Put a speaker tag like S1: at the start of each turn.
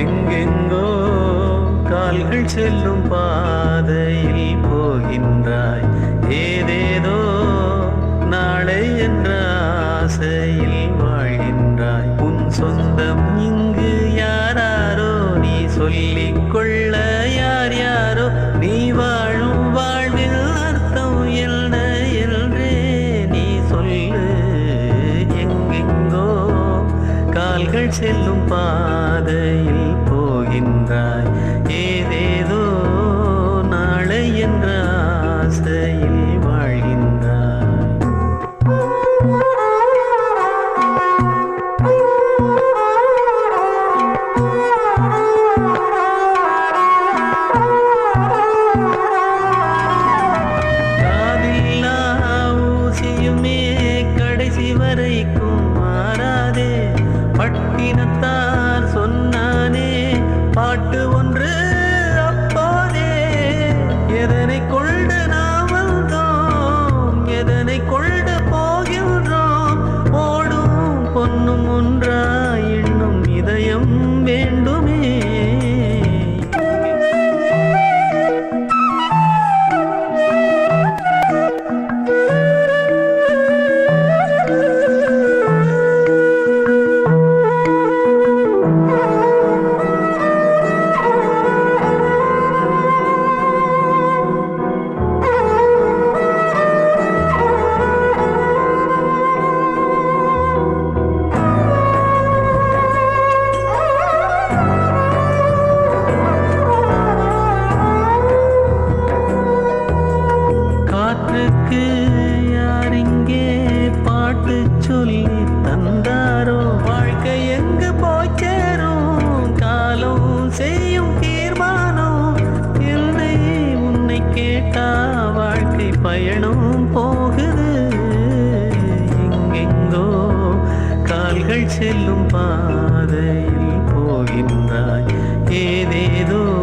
S1: எங்கெங்கோ கால்கள் செல்லும் பாதையில் போகின்றாய். ஏதேதோ நாளை என்ற ஆசையில் வாழ்கின்றாய். உன் சொந்தம் இங்கு யாராரோ நீ சொல்லிக்கொள்ள யார் யாரோ நீ வா கால்கள் செல்லும் பாதையில் போகின்றாய். ஏதேதோ நாளை என்ற ஆசையில் வாழ்கின்றாய். காதில்லா ஊசியுமே கடைசி பட்டினத்தார் சொன்னானே பாட்டு ஒன்று அப்போதே. எதனை கொண்டு நான் பயணம் போகுது. எங்கெங்கோ கால்கள் செல்லும் பாதையில் போகின்றாய். ஏதேதோ